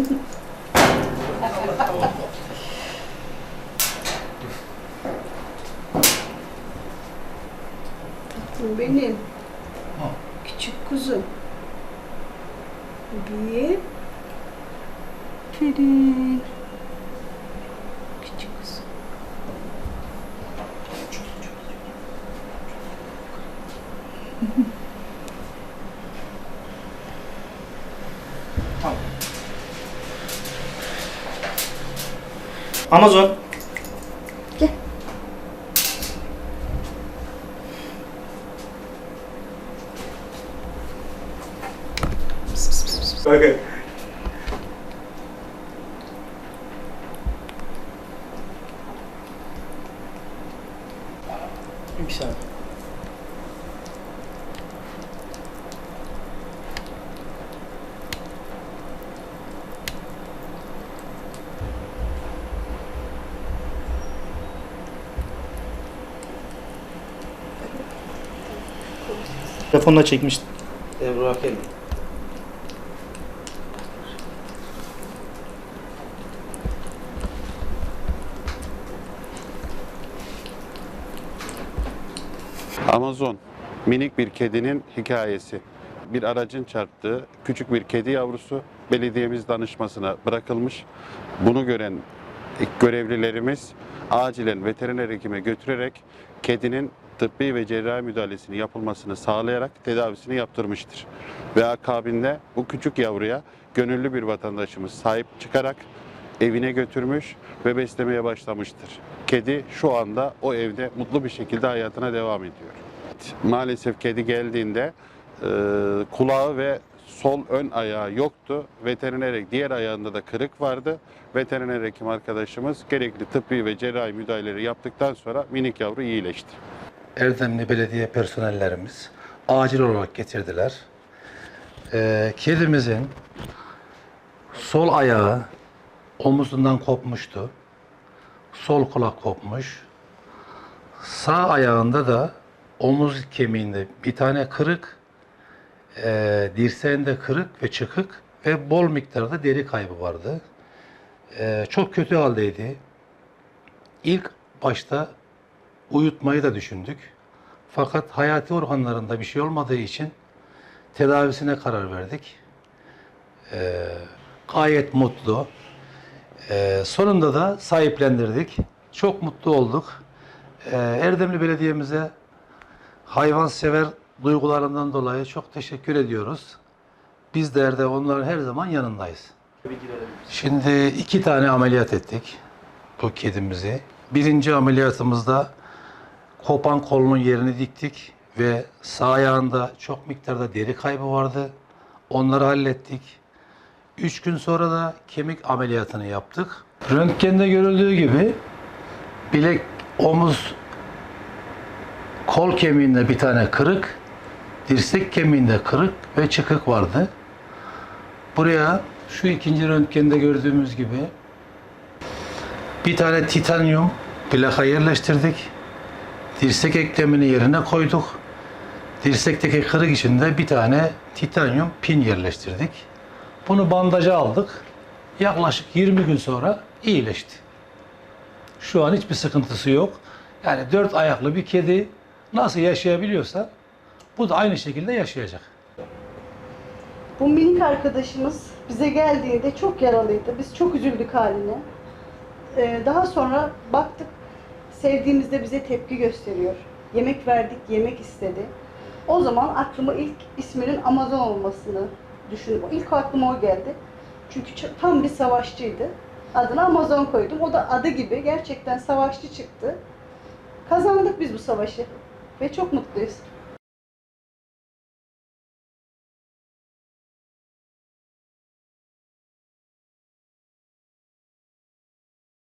Tatlım benim. Küçük kuzum. Bir. Tülin. Küçük kuzum. Amazon. Gel. Okay. Güzel. Telefonla çekmiştim. Ebru Hakel. Amazon minik bir kedinin hikayesi. Bir aracın çarptığı küçük bir kedi yavrusu belediyemiz danışmasına bırakılmış. Bunu gören görevlilerimiz acilen veteriner hekime götürerek kedinin tıbbi ve cerrahi müdahalesini yapılmasını sağlayarak tedavisini yaptırmıştır. Ve akabinde bu küçük yavruya gönüllü bir vatandaşımız sahip çıkarak evine götürmüş ve beslemeye başlamıştır. Kedi şu anda o evde mutlu bir şekilde hayatına devam ediyor. Maalesef kedi geldiğinde e, kulağı ve sol ön ayağı yoktu. Veteriner diğer ayağında da kırık vardı. Veteriner hekim arkadaşımız gerekli tıbbi ve cerrahi müdahaleleri yaptıktan sonra minik yavru iyileşti. Erdemli belediye personellerimiz acil olarak getirdiler. Ee, kedimizin sol ayağı omuzundan kopmuştu. Sol kulak kopmuş. Sağ ayağında da omuz kemiğinde bir tane kırık, e, dirseğinde kırık ve çıkık ve bol miktarda deri kaybı vardı. E, çok kötü haldeydi. İlk başta uyutmayı da düşündük. Fakat hayati organlarında bir şey olmadığı için tedavisine karar verdik. Ee, gayet mutlu. Ee, sonunda da sahiplendirdik. Çok mutlu olduk. Ee, Erdemli Belediye'mize hayvansever duygularından dolayı çok teşekkür ediyoruz. Bizler de onların her zaman yanındayız. Şimdi iki tane ameliyat ettik bu kedimizi. Birinci ameliyatımızda kopan kolunun yerini diktik ve sağ ayağında çok miktarda deri kaybı vardı. Onları hallettik. Üç gün sonra da kemik ameliyatını yaptık. Röntgende görüldüğü gibi bilek, omuz, kol kemiğinde bir tane kırık, dirsek kemiğinde kırık ve çıkık vardı. Buraya şu ikinci röntgende gördüğümüz gibi bir tane titanyum plaka yerleştirdik. Dirsek eklemini yerine koyduk. Dirsekteki kırık içinde bir tane titanyum pin yerleştirdik. Bunu bandaja aldık. Yaklaşık 20 gün sonra iyileşti. Şu an hiçbir sıkıntısı yok. Yani dört ayaklı bir kedi nasıl yaşayabiliyorsa bu da aynı şekilde yaşayacak. Bu minik arkadaşımız bize geldiğinde çok yaralıydı. Biz çok üzüldük haline. Ee, daha sonra baktık sevdiğimizde bize tepki gösteriyor. Yemek verdik, yemek istedi. O zaman aklıma ilk isminin Amazon olmasını düşündüm. İlk aklıma o geldi. Çünkü tam bir savaşçıydı. Adına Amazon koydum. O da adı gibi gerçekten savaşçı çıktı. Kazandık biz bu savaşı. Ve çok mutluyuz.